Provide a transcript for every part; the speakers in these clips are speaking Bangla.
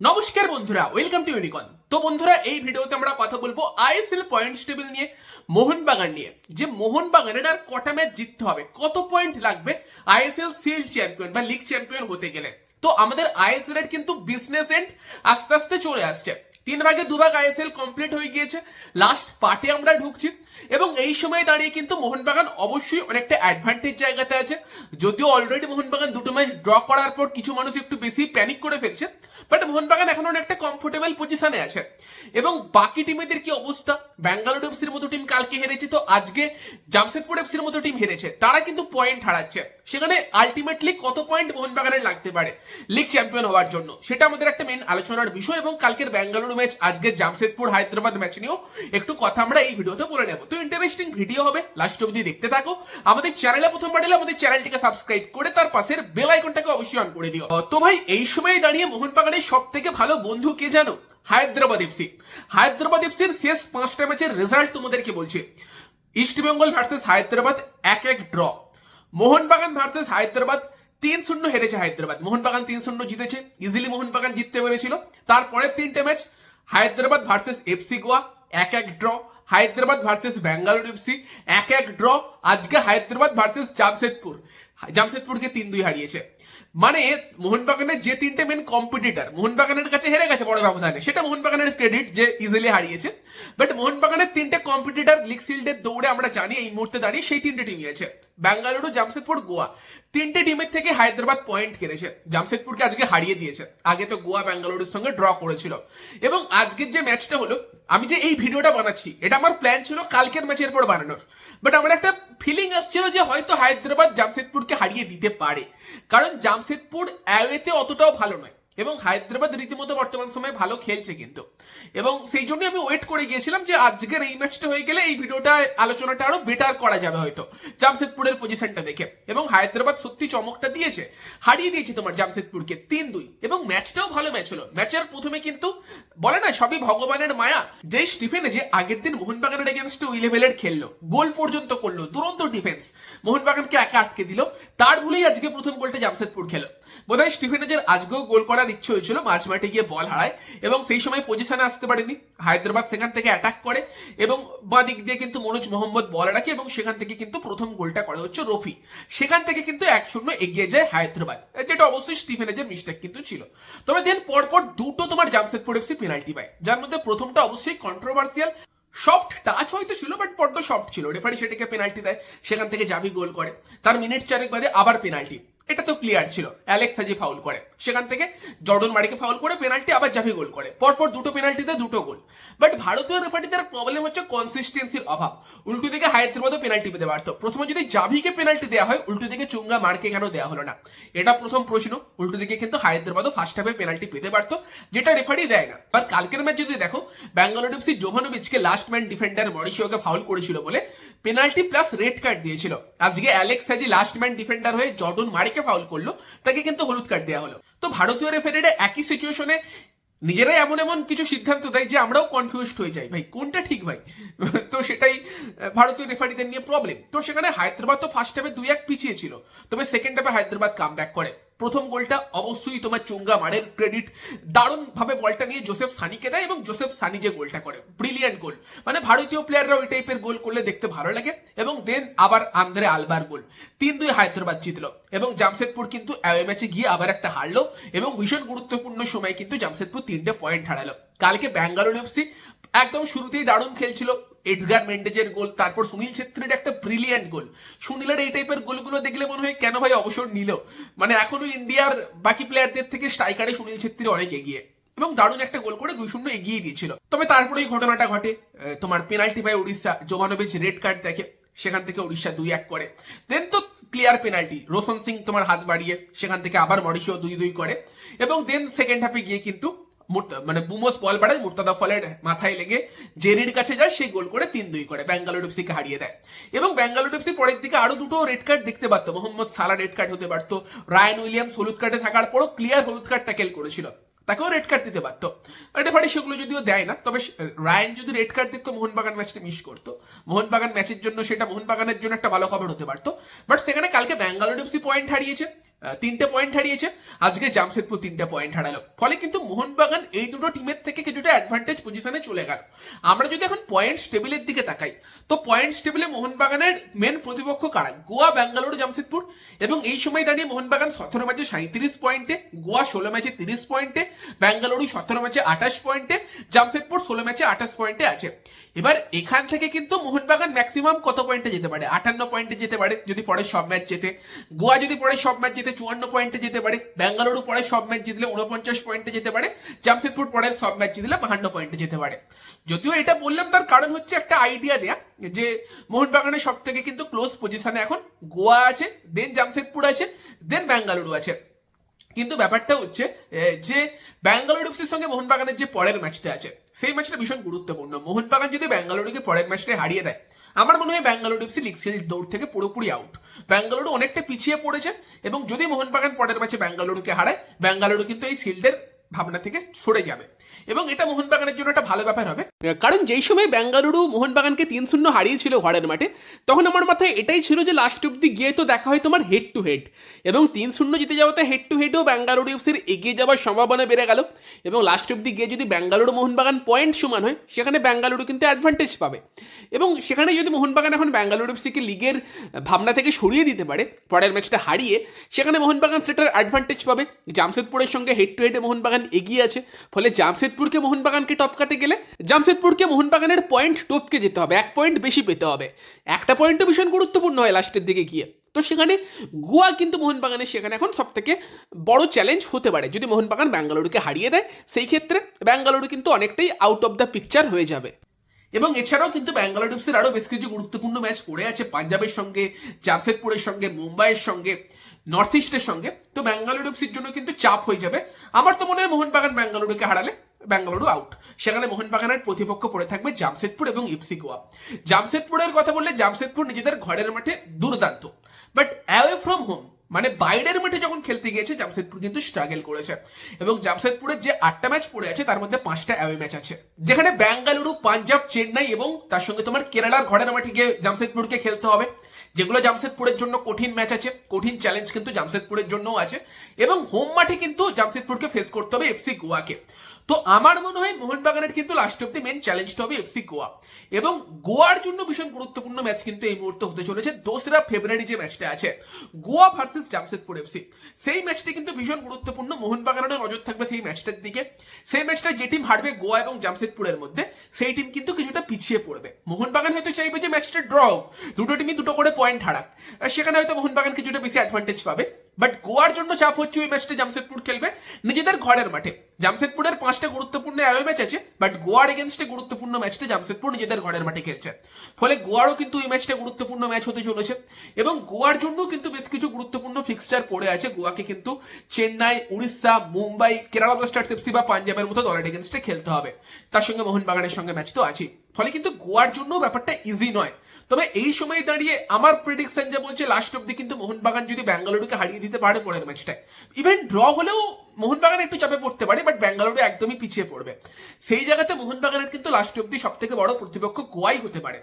নমস্কার বন্ধুরা ওয়েলকাম টু ইউনিকন তো বন্ধুরা, এই ভিডিওতে আমরা কথা বলব আইএসএল পয়েন্টস টেবিল নিয়ে, মোহনবাগান নিয়ে। যে মোহনবাগানের আর কটা ম্যাচ জিততে হবে, কত পয়েন্ট লাগবে আইএসএল সিল চ্যাম্পিয়ন বা লিগ চ্যাম্পিয়ন হতে গেলে? তো আমাদের আইএসএল এর কিন্তু বিজনেস এন্ড আস্তে আস্তে চলে আসছে। তিন ভাগে দুভাগ আইএসএল কমপ্লিট হয়ে গিয়েছে। লাস্ট পার্টে আমরা ঢুকছি। এবং এই সময় দাঁড়িয়ে কিন্তু মোহনবাগান অবশ্যই অনেকটা অ্যাডভান্টেজ জায়গাতে আছে। যদিও অলরেডি মোহনবাগান দুটো ম্যাচ ড্র করার পর কিছু মানুষ একটু বেশি প্যানিক করে ফেলছে। বাট মোহনবাগান এখন অনেকটা কমফোর্টেবল পজিশনে আছে। এবং বাকি টিমেদের কি অবস্থা? ব্যাঙ্গালোর এফসির মতো টিম কালকে হেরেছে, তো আজকে জামশেদপুর এফসির মতো টিম হেরেছে। তারা কিন্তু পয়েন্ট হারাচ্ছে। সেখানে আলটিমেটলি কত পয়েন্ট মোহনবাগানের লাগতে পারে? লিগ চ্যাম্পিয়ন হওয়ার জন্য। সেটা আমাদের একটা মেন আলোচনার বিষয় এবং কালকের ব্যাঙ্গালুরু ম্যাচ আজকের জামশেদপুর হায়দ্রাবাদ ম্যাচ নিয়েও একটু কথা আমরা এই ভিডিওতে বলে নেব। তো ইন্টারেস্টিং ভিডিও হবে লাস্ট অবধি দেখতে থাকো। আমাদের চ্যানেলে প্রথমবার এলে আমাদের চ্যানেলটিকে সাবস্ক্রাইব করে তার পাশের বেল আইকনটাকে অবশ্যই অন করে দিও। তো ভাই, এই সময় দাঁড়িয়ে মোহনবাগানের সব থেকে ভালো বন্ধু কে জানো? হায়দ্রাবাদ এফসি হায়দ্রাবাদ এফসির শেষ পাঁচটা ম্যাচের রেজাল্ট তোমাদেরকে বলছে। ইস্টবেঙ্গল ভার্সেস হায়দ্রাবাদ এক এক ড্র মোহনবাগান ভার্সেস হায়দ্রাবাদ তিন শূন্য হেরেছে হায়দ্রাবাদ। মোহনবাগান তিন শূন্য জিতেছে। ইজিলি মোহনবাগান জিততে পেরেছিল। তারপরের তিনটে match, Hyderabad versus FC Goa, এক এক draw Hyderabad versus Bangalore FC এক এক ড্র আজকে হায়দ্রাবাদ ভার্সেস জামশেদপুর। জামশেদপুরকে তিন দুই হারিয়েছে। মানে মোহনবাগানের যে তিনটে মেন কম্পিটিটার মোহনবাগানের কাছে হেরে গেছে বড় ব্যবধানে সেটা মোহনবাগানের ক্রেডিট যে ইজিলি হারিয়েছে। বাট মোহনবাগানের তিনটে কম্পিটিটার লিগ দৌড়ে আমরা জানি, এই মুহূর্তে দাঁড়িয়ে সেই তিনটে টিমই আছে। বেঙ্গালুরু জামশেদপুর, গোয়া। তিনটে টিমের থেকে হায়দ্রাবাদ পয়েন্ট কেড়েছে। জামশেদপুরকে আজকে হারিয়ে দিয়েছে। আগে তো গোয়া বেঙ্গালুরুর সঙ্গে ড্র করেছিল। এবং আজকের যে ম্যাচটা হলো, আমি যে এই ভিডিওটা বানাচ্ছি, এটা আমার প্ল্যান ছিল কালকের ম্যাচের পর বানানোর। বাট আমার একটা ফিলিং আসছিল যে হয়তো হায়দ্রাবাদ জামশেদপুরকে হারিয়ে দিতে পারে। কারণ জামশেদপুর অ্যাওয়েতে অতটাও ভালো নয়। এবং হায়দ্রাবাদ রীতিমতো বর্তমান সময়ে ভালো খেলছে কিন্তু। এবং সেই জন্য আমি ওয়েট করে গিয়েছিলাম যে আজকের এই ম্যাচটা হয়ে গেলে এই ভিডিওটা, আলোচনাটা আরও বেটার করা যাবে হয়তো জামশেদপুরের পজিশনটা দেখে। এবং হায়দ্রাবাদ সত্যি চমকটা দিয়েছে, হারিয়ে দিয়েছে তোমার জামশেদপুরকে তিন দুই। এবং ম্যাচটাও ভালো ম্যাচ হলো। ম্যাচের প্রথমে কিন্তু বলে না, সবই ভগবানের মায়া। যেই স্টিফেনে যে আগের দিন মোহনবাগানের এগেনস্টে ইলেভেলের খেললো, গোল পর্যন্ত করল, দুরন্ত ডিফেন্স মোহনবাগানকে একা আটকে দিল। তার ভুলেই আজকে প্রথম গোলটা জামশেদপুর খেলো। বোধহয় স্টিফেনেজের আজকেও গোল করার ইচ্ছে হয়েছিল, মাঝ মাঠে গিয়ে বল হারায় এবং সেই সময় পজিশনে আসতে পারেনি। হায়দ্রাবাদ সেখান থেকে অ্যাটাক করে এবং বাঁ দিক দিয়ে কিন্তু মনোজ মোহাম্মদ বল রাখে এবং সেখান থেকে কিন্তু প্রথম গোলটা করে হচ্ছে রফি। সেখান থেকে কিন্তু এক শূন্য এগিয়ে যায় হায়দ্রাবাদ, যেটা অবশ্যই স্টিফেনেজের মিস্টেক কিন্তু ছিল। তবে দেন পরপর দুটো তোমার জামশেদপুর এফসি পেনাল্টি পায়, যার মধ্যে প্রথমটা অবশ্যই কন্ট্রোভার্সিয়াল সফট টাচ হয়তো ছিল বাট বড্ড সফট ছিল। রেফারি সেটাকে পেনাল্টি দেয়, সেখান থেকে জাভি গোল করে। তার মিনিট চারেক বাদে আবার পেনাল্টি এটা তো ক্লিয়ার ছিল। অ্যালেক্স হাজি ফাউল করে, সেখান থেকে জর্ডন মারিকে ফাউল করে পেনাল্টি আবার জাভি গোল করে। পরপর দুটো পেনাল্টিতে দুটো গোল বাট ভারতীয় রেফারিদের প্রবলেম হচ্ছে কনসিস্টেন্সির অভাব। উল্টো দিকে হায়দ্রাবাদও পেনাল্টি পেতে পারতো। প্রথমে যদি জাভিকে পেনাল্টি দেওয়া হয়, উল্টো দিকে চুঙ্গা মার্কে কেন দেওয়া হলো না? এটা প্রথম প্রশ্ন। উল্টো দিকে কিন্তু হায়দ্রাবাদও ফার্স্ট হাফে পেনাল্টি পেতে পারতো, যেটা রেফারি দেয় না। আর কালকের ম্যাচ যদি দেখো ব্যাঙ্গালোর এফসি জোভানোভিচকে লাস্ট ম্যান ডিফেন্ডার মরিশিওকে ফাউল করেছিল বলে পেনাল্টি প্লাস রেড কার্ড দিয়েছিল। আজকে Alex Saji last man defender হয়ে জর্ডন মারিকে ফাউল করল। তাকে কিন্তু হলুদ কার্ড দেওয়া হলো। তো ভারতীয় রেফারিরা একই সিচুয়েশনে নিজেরাই এমন এমন কিছু সিদ্ধান্ত দেয় যে আমরাও কনফিউজড হয়ে যাই। ভাই, কোনটা ঠিক ভাই? তো সেটাই ভারতীয় রেফারিদের নিয়ে প্রবলেম তো সেখানে হায়দ্রাবাদ তো ফার্স্ট হাফে দুই এক পিছিয়ে ছিল। তবে সেকেন্ড হাফে হায়দ্রাবাদ কাম ব্যাক করে। প্রথম গোলটা অবশ্যই তোমার চুঙ্গা মারের ক্রেডিট দারুণ ভাবে বলটা নিয়ে জোসেফ সানিকে দেয় এবং জোসেফ সানি যে গোলটা করে ব্রিলিয়ান্ট গোল মানে ভারতীয় প্লেয়াররা ওই টাইপের গোল করলে দেখতে ভালো লাগে এবং দেন আবার আন্দ্রে আলবার গোল তিন দুই হায়দ্রাবাদ জিতলো এবং জামশেদপুর কিন্তু অ্যাওয়ে ম্যাচে গিয়ে আবার একটা হারলো এবং ভীষণ গুরুত্বপূর্ণ সময় কিন্তু জামশেদপুর তিনটে পয়েন্ট হারালো। কালকে ব্যাঙ্গালোর এফসি একদম শুরুতেই দারুণ খেলছিল এডগার মেন্ডেজের গোল, তারপর সুনীল ছেত্রীর একটা ব্রিলিয়ান্ট গোল। সুনীলের এই টাইপের গোলগুলো দেখলে মনে হয়, কেন ভাই অবসর নিল? মানে এখনও ইন্ডিয়ার বাকি প্লেয়ারদের থেকে স্ট্রাইকারে সুনীল ছেত্রী অনেক এগিয়ে। এবং দারুণ একটা গোল করে দুই শূন্য এগিয়ে দিয়েছিল। তবে তারপরে এই ঘটনাটা ঘটে। তোমার পেনাল্টি পায় উড়িষ্যা জোমানোভিচ রেড কার্ড দেখে, সেখান থেকে উড়িষ্যা দুই এক করে। দেন তো ক্লিয়ার পেনাল্টি রোশন সিং তোমার হাত বাড়িয়ে, সেখান থেকে আবার মরিশিও দুই দুই করে। এবং দেন সেকেন্ড হাফে গিয়ে কিন্তু মানে বুমোস বল বাড়ায়, মুর্তাদা ফলের মাথায় লেগে জেরির কাছে যায় সেই গোল করে তিন দুই করে, ব্যাঙ্গালোর এফসিকে হারিয়ে দেয়। এবং ব্যাঙ্গালোর এফসি পরের দিকে আরও দুটো রেড কার্ড দেখতে পারতো, মোহাম্মদ সালা রেড কার্ড হতে পারতো, রায়ন উইলিয়ামস হলুদ কার্ডে থাকার পরও ক্লিয়ার হলুদ কার্ড ট্যাকেল করেছিল, তাকেও রেড কার্ড দিতে পারতো। রেফারি সেগুলো যদিও দেয় না, তবে রায়ন যদি রেড কার্ড দিত, মোহনবাগান ম্যাচটা মিস করতো। মোহনবাগান ম্যাচের জন্য সেটা, মোহনবাগানের জন্য একটা ভালো খবর হতে পারতো। বাট সেখানে কালকে ব্যাঙ্গালোর এফসি পয়েন্ট হারিয়েছে। তিনটে পয়েন্ট হারিয়েছে। আজকে জামশেদপুর তিনটে পয়েন্ট হারালো। ফলে কিন্তু মোহনবাগান এই দুটো টিমের থেকে কিছুটা অ্যাডভান্টেজ পজিশনে চলে গেল। আমরা যদি এখন পয়েন্ট টেবিলের দিকে তাকাই, তো পয়েন্ট টেবিলে মোহনবাগানের মেন প্রতিপক্ষ কারা? গোয়া, ব্যাঙ্গালোর, জামশেদপুর। এবং এই সময় দাঁড়িয়ে মোহনবাগান সতেরো ম্যাচে সাঁত্রিশ পয়েন্টে গোয়া ষোলো ম্যাচে তিরিশ পয়েন্টে ব্যাঙ্গালুরু সতেরো ম্যাচে আঠাশ পয়েন্টে জামশেদপুর ষোলো ম্যাচে আঠাশ পয়েন্টে আছে। এবার এখান থেকে কিন্তু মোহনবাগান ম্যাক্সিমাম কত পয়েন্টে যেতে পারে? আটান্ন পয়েন্টে যেতে পারে যদি পরে সব ম্যাচ জেতে। গোয়া যদি পরে সব ম্যাচ জেতে চুয়ান্ন পয়েন্টে যেতে পারে। ব্যাঙ্গালুরু পরে সব ম্যাচ জিতলে উনপঞ্চাশ পয়েন্টে যেতে পারে। জামশেদপুর পরে সব ম্যাচ জিতলে বাহান্ন পয়েন্টে যেতে পারে। যদিও এটা বললাম তার কারণ হচ্ছে একটা আইডিয়া দেয়া যে মোহনবাগানের সব থেকে কিন্তু ক্লোজ পজিশনে এখন গোয়া আছে দেন জামশেদপুর আছে দেন ব্যাঙ্গালুরু আছে। কিন্তু ব্যাপারটা হচ্ছে যে ব্যাঙ্গালোর সঙ্গে মোহনবাগানের যে পরের ম্যাচটা আছে সেই ম্যাচটা ভীষণ গুরুত্বপূর্ণ। মোহনবাগান যদি ব্যাঙ্গালোরকে পরের ম্যাচটা হারিয়ে দেয়, আমার মনে হয় ব্যাঙ্গালোর এফসি লিগ সিল দৌড় থেকে পুরোপুরি আউট ব্যাঙ্গালোর অনেকটা পিছিয়ে পড়েছে এবং যদি মোহনবাগান পরের ম্যাচে ব্যাঙ্গালোরকে হারায় ব্যাঙ্গালোর কিন্তু এই শিল্ডের ভাবনা থেকে সরে যাবে। এবং এটা মোহনবাগানের জন্য একটা ভালো ব্যাপার হবে। কারণ যেই সময় বেঙ্গালুরু মোহনবাগানকে তিন শূন্য হারিয়েছিল ঘরের মাঠে, তখন আমার মাথায় এটাই ছিল যে লাস্ট অব্দি গিয়ে তো দেখা হয় তোমার হেড টু হেড এবং তিন শূন্য জিতে যাওয়াতে হেড টু হেডও বেঙ্গালুরু এফসির এগিয়ে যাওয়ার সম্ভাবনা বেড়ে গেল। এবং লাস্ট অব্দি গিয়ে যদি ব্যাঙ্গালুরু মোহনবাগান পয়েন্ট সমান হয়, সেখানে বেঙ্গালুরু কিন্তু অ্যাডভান্টেজ পাবে। এবং সেখানে যদি মোহনবাগান এখন ব্যাঙ্গালুরু এফসিকে লিগের ভাবনা থেকে সরিয়ে দিতে পারে, পরের ম্যাচটা হারিয়ে, সেখানে মোহনবাগান সেটার অ্যাডভান্টেজ পাবে। জামশেদপুরের সঙ্গে হেড টু হেডে মোহনবাগান এগিয়ে আছে, ফলে জামশেদপুরকে মোহনবাগানকে টপকাতে গেলে জামশেদপুরকে মোহনবাগানের পয়েন্ট টপকে যেতে হবে, এক পয়েন্ট বেশি পেতে হবে। একটা পয়েন্টও ভীষণ গুরুত্বপূর্ণ হয় লাস্টের দিকে গিয়ে। তো সেখানে গোয়া কিন্তু মোহনবাগানের সেখানে এখন সব থেকে বড় চ্যালেঞ্জ হতে পারে। যদি মোহনবাগান ব্যাঙ্গালুরুকে হারিয়ে দেয়, সেই ক্ষেত্রে ব্যাঙ্গালুরু কিন্তু অনেকটাই আউট অফ দ্য পিকচার হয়ে যাবে। এবং এছাড়াও কিন্তু ব্যাঙ্গালোর ডিপসের আরও বেশ কিছু গুরুত্বপূর্ণ ম্যাচ পড়ে আছে পাঞ্জাবের সঙ্গে, জামশেদপুরের সঙ্গে, মুম্বাইয়ের সঙ্গে নর্থ ইস্টের সঙ্গে। তো ব্যাঙ্গালোর ডিপসির জন্য কিন্তু চাপ হয়ে যাবে। আমার তো মনে হয় মোহনবাগান ব্যাঙ্গালুরুকে হারালে ব্যাঙ্গালুরু আউট সেখানে মোহনবাগানের প্রতিপক্ষ পড়ে থাকবে জামশেদপুর এবং ইপসি গোয়া জামশেদপুরের কথা বললে জামশেদপুর নিজেদের ঘরের মাঠে দুর্দান্ত। বাট অ্যাওয়ে ফ্রম হোম মানে বাইরের মাঠে যখন খেলতে গিয়েছে, জামশেদপুর কিন্তু স্ট্রাগল করেছে। এবং জামশেদপুরের যে আটটা ম্যাচ পড়ে আছে, তার মধ্যে পাঁচটা অ্যাওয়ে ম্যাচ আছে। যেখানে বেঙ্গালুরু পাঞ্জাব, চেন্নাই এবং তার সঙ্গে তোমার কেরালার ঘরের মাঠে গিয়ে জামশেদপুরকে খেলতে হবে। যেগুলো জামশেদপুরের জন্য কঠিন ম্যাচ আছে, কঠিন চ্যালেঞ্জ কিন্তু জামশেদপুরের জন্যও আছে। এবং হোম মাঠে কিন্তু জামশেদপুরকে ফেস করতে হবে এফসি গোয়াকে তো আমার মনে হয় মোহনবাগানের কিন্তু লাস্ট অব্দি মেন চ্যালেঞ্জটা হবে এফসি গোয়া এবং গোয়ার জন্য ভীষণ গুরুত্বপূর্ণ ম্যাচ কিন্তু এই মুহূর্তে হতে চলেছে। দোসরা ফেব্রুয়ারি যে ম্যাচটা আছে, গোয়া ভার্সেস জামশেদপুর এফসি সেই ম্যাচটা কিন্তু ভীষণ গুরুত্বপূর্ণ। মোহনবাগানের নজর থাকবে সেই ম্যাচটার দিকে। সেই ম্যাচটা যে টিম হারবে গোয়া এবং জামশেদপুরের মধ্যে, সেই টিম কিন্তু কিছুটা পিছিয়ে পড়বে। মোহনবাগান হয়তো চাইবে যে ম্যাচটা ড্র হোক। দুটো টিমই দুটো করে পয়েন্ট হারাক। সেখানে হয়তো মোহনবাগান কিছুটা বেশি অ্যাডভান্টেজ পাবে। বাট গোয়ার জন্য চাপ হচ্ছে ওই ম্যাচটা জামশেদপুর খেলবে। নিজেদের ঘরের মাঠে। জামশেদপুরের পাঁচটা গুরুত্বপূর্ণ অ্যাওয়ে ম্যাচ আছে বাট গোয়ার এগেনস্টে গুরুত্বপূর্ণ ম্যাচটা জামশেদপুর নিজেদের ঘরের মাঠে খেলছে। ফলে গোয়ারও কিন্তু এই ম্যাচটা গুরুত্বপূর্ণ ম্যাচ হতে চলেছে। এবং গোয়ার জন্য কিন্তু বেশ কিছু গুরুত্বপূর্ণ ফিক্সচার পড়ে আছে। গোয়াকে কিন্তু চেন্নাই উড়িষ্যা মুম্বাই কেরালা ব্লাস্টার্স এফসি বা পাঞ্জাবের মতো দলের এগেনস্টে খেলতে হবে। তার সঙ্গে মোহনবাগানের সঙ্গে ম্যাচ তো আছেই। ফলে কিন্তু গোয়ার জন্য ব্যাপারটা ইজি নয়। তবে এই সময় দাঁড়িয়ে আমার প্রেডিকশন যে বলছে লাস্ট অব্দি কিন্তু মোহনবাগান যদি ব্যাঙ্গালুরুকে হারিয়ে দিতে পারে পরের ম্যাচটায় ইভেন ড্র হলেও মোহনবাগান একটু চাপে পড়তে পারে বাট ব্যাঙ্গালুরু একদমই পিছিয়ে পড়বে। সেই জায়গাতে মোহনবাগানের কিন্তু লাস্ট অব্দি সব থেকে বড় প্রতিপক্ষ গোয়াই হতে পারে।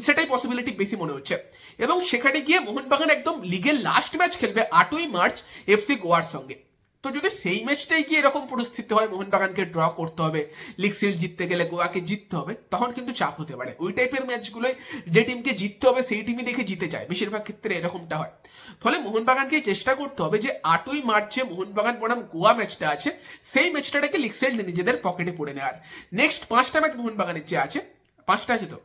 সেটাই পসিবিলিটি বেশি মনে হচ্ছে। এবং সেখানে গিয়ে মোহনবাগান একদম লিগের লাস্ট ম্যাচ খেলবে আটই মার্চ এফসি গোয়ার সঙ্গে। তো যদি সেই ম্যাচটাই গিয়ে এরকম পরিস্থিতি হয়, মোহনবাগানকে ড্র করতে হবে লিগ সিল জিততে গেলে গোয়াকে জিততে হবে, তখন কিন্তু চাপ হতে পারে। ওই টাইপের ম্যাচগুলোয় যে টিমকে জিততে হবে, সেই টিমই দেখে জিতে যায়। বেশিরভাগ ক্ষেত্রে এরকমটা হয়। ফলে মোহনবাগানকে চেষ্টা করতে হবে যে, আটই মার্চে মোহনবাগান বনাম গোয়া ম্যাচটা আছে, সেই ম্যাচটাকে লিগ সিল নিজেদের পকেটে পড়ে নেওয়ার। নেক্সট পাঁচটা ম্যাচ মোহনবাগানের যে আছে, পাঁচটা আছে তো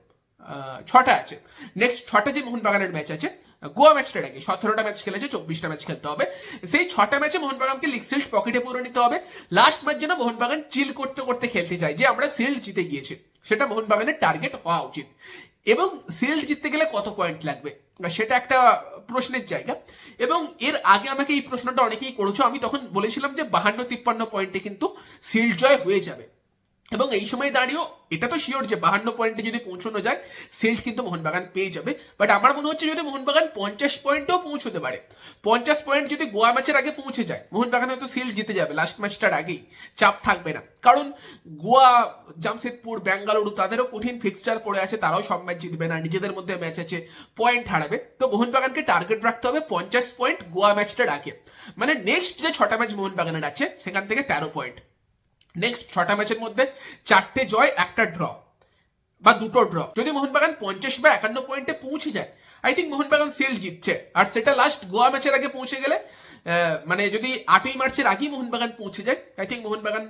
ছটা আছে। নেক্সট ছটা যে মোহনবাগানের ম্যাচ আছে গোয়া ম্যাচটা নাকি সতেরোটা ম্যাচ খেলেছে, চব্বিশটা ম্যাচ খেলতে হবে। সেই ছটা ম্যাচে মোহনবাগানকে লিগ সিল্ড পকেটে পুরো নিতে হবে। লাস্ট ম্যাচ যেন মোহনবাগান চিল করতে করতে খেলতে চায়, যে আমরা সিল্ড জিতে গিয়েছি। সেটা মোহনবাগানের টার্গেট হওয়া উচিত। এবং সিল্ড জিততে গেলে কত পয়েন্ট লাগবে? সেটা একটা প্রশ্নের জায়গা। এবং এর আগে আমাকে এই প্রশ্নটা অনেকেই করেছ। আমি তখন বলেছিলাম যে বাহান্ন তিপ্পান্ন পয়েন্টে কিন্তু সিল্ড জয় হয়ে যাবে। এবং এই সময় দাঁড়িয়েও এটা তো শিওর যে বাহান্ন পয়েন্টে যদি পৌঁছানো যায় সিল্ড কিন্তু মোহনবাগান পেয়ে যাবে। বাট আমার মনে হচ্ছে যদি মোহনবাগান পঞ্চাশ পয়েন্টেও পৌঁছতে পারে, পঞ্চাশ পয়েন্ট যদি গোয়া ম্যাচের আগে পৌঁছে যায়, মোহনবাগান হয়তো সিল্ড জিতে যাবে লাস্ট ম্যাচটার আগেই। চাপ থাকবে না। কারণ গোয়া, জামশেদপুর বেঙ্গালুরু তাদেরও কঠিন ফিক্সচার পড়ে আছে, তারাও সব ম্যাচ জিতবে না, নিজেদের মধ্যে ম্যাচ আছে পয়েন্ট হারাবে। তো মোহনবাগানকে টার্গেট রাখতে হবে পঞ্চাশ পয়েন্ট গোয়া ম্যাচটার আগে। মানে নেক্সট যে ছটা ম্যাচ মোহনবাগানের আছে, সেখান থেকে তেরো পয়েন্ট নেক্সট ছটা ম্যাচের মধ্যে চারটে জয়, একটা ড্র বা দুটো ড্র যদি মোহনবাগান পঞ্চাশ বা একান্ন পয়েন্টে পৌঁছে যায় আই থিঙ্ক মোহনবাগান সিল জিতছে। আর সেটা লাস্ট গোয়া ম্যাচের আগে পৌঁছে গেলে মানে যদি আটই মার্চের আগেই মোহনবাগান পৌঁছে যায় আই থিঙ্ক মোহনবাগান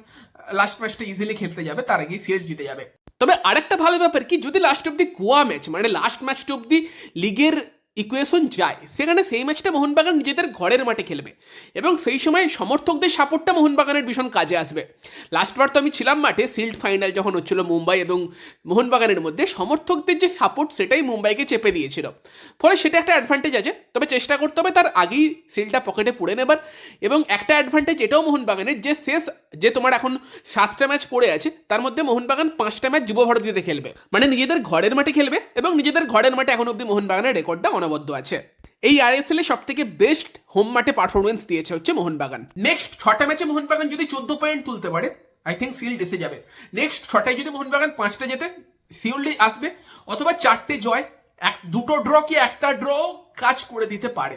লাস্ট ম্যাচটা ইজিলি খেলতে যাবে, তার আগেই সিল জিতে যাবে। তবে আরেকটা ভালো ব্যাপার কি, যদি লাস্ট অব্দি গোয়া ম্যাচ মানে লাস্ট ম্যাচটা অব্দি লিগের ইকুয়েশন যায়, সেখানে সেই ম্যাচটা মোহনবাগান নিজেদের ঘরের মাঠে খেলবে এবং সেই সময় সমর্থকদের সাপোর্টটা মোহনবাগানের ভীষণ কাজে আসবে। লাস্টবার তো আমি ছিলাম মাঠে সিল্ড ফাইনাল যখন হচ্ছিল মুম্বাই এবং মোহনবাগানের মধ্যে, সমর্থকদের যে সাপোর্ট সেটাই মুম্বাইকে চেপে দিয়েছিল। ফলে সেটা একটা অ্যাডভান্টেজ আছে, তবে চেষ্টা করতে হবে তার আগেই সিলটা পকেটে পুড়ে নেবার এবং একটা অ্যাডভান্টেজ এটাও মোহনবাগানের যে শেষ যে তোমার এখন সাতটা ম্যাচ পড়ে আছে, তার মধ্যে মোহনবাগান পাঁচটা ম্যাচ যুব ভারতীতে খেলবে। মানে নিজেদের ঘরের মাঠে খেলবে এবং নিজেদের ঘরের মাঠে এখন অব্দি মোহনবাগানের রেকর্ডটা অনবদ্য আছে। এই আইএসএল এ সব থেকে বেস্ট হোম মাঠে পারফরমেন্স দিয়েছে হচ্ছে মোহনবাগান। নেক্সট ছটা ম্যাচে মোহনবাগান যদি চোদ্দ পয়েন্ট তুলতে পারে আই থিঙ্ক সিল্ড এসে যাবে। নেক্সট ছটায় যদি মোহনবাগান পাঁচটা যেতে সিউলডি আসবে, অথবা চারটে জয়, এক, দুটো ড্র কি একটা ড্র কাজ করে দিতে পারে।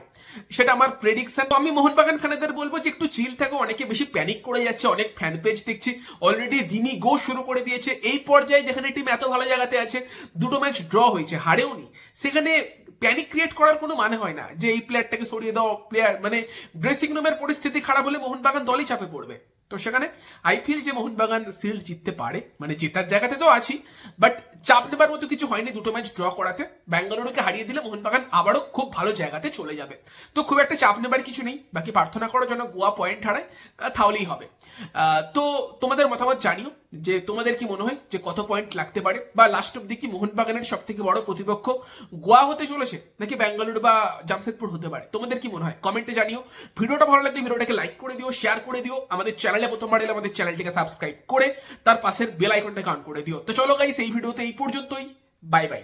সেটা আমার প্রেডিকশন তো আমি মোহনবাগান ফ্যানেদের বলব যে একটু চিল থাকো, অনেকে বেশি প্যানিক করে যাচ্ছে, অনেক ফ্যান পেজ দেখছি। অলরেডি দিনই গো শুরু করে দিয়েছে। এই পর্যায়ে যেখানে টিম এত ভালো জায়গাতে আছে, দুটো ম্যাচ ড্র হয়েছে হারেও নি সেখানে প্যানিক ক্রিয়েট করার কোনো মানে হয় না যে এই প্লেয়ারটাকে সরিয়ে দাও প্লেয়ার মানে ড্রেসিং রুমের পরিস্থিতি খারাপ হলে মোহনবাগান দলই চাপে পড়বে। তো সেখানে আই ফিল যে মোহনবাগান সিল জিততে পারে মানে জেতার জায়গাতে তো আছি বাট চাপ নেবার মতো কিছু হয়নি দুটো ম্যাচ ড্র করাতে। ব্যাঙ্গালুরুকে হারিয়ে দিলে মোহনবাগান আবারও খুব ভালো জায়গাতে চলে যাবে। তো খুব একটা চাপ নেবার কিছু নেই, বাকি প্রার্থনা করার জন্য গোয়া পয়েন্ট হারায় তাহলেই হবে। তো তোমাদের মতামত জানিও, যে তোমাদের কি মনে হয়, যে কত পয়েন্ট লাগতে পারে? বা লাস্ট অব্দি কি মোহনবাগানের সব থেকে বড় প্রতিপক্ষ গোয়া হতে চলেছে, নাকি ব্যাঙ্গালুরু বা জামশেদপুর হতে পারে? তোমাদের কি মনে হয়? কমেন্টে জানিও। ভিডিওটা ভালো লাগলে ভিডিওটাকে লাইক করে দিও শেয়ার করে দিও, আমাদের চ্যানেলে প্রথমবার এলে আমাদের চ্যানেলটিকে সাবস্ক্রাইব করে, তার পাশের বেল আইকনটাকে অন করে দিও। তো চলো গাইস এই ভিডিওতে এই পর্যন্তই। Bye bye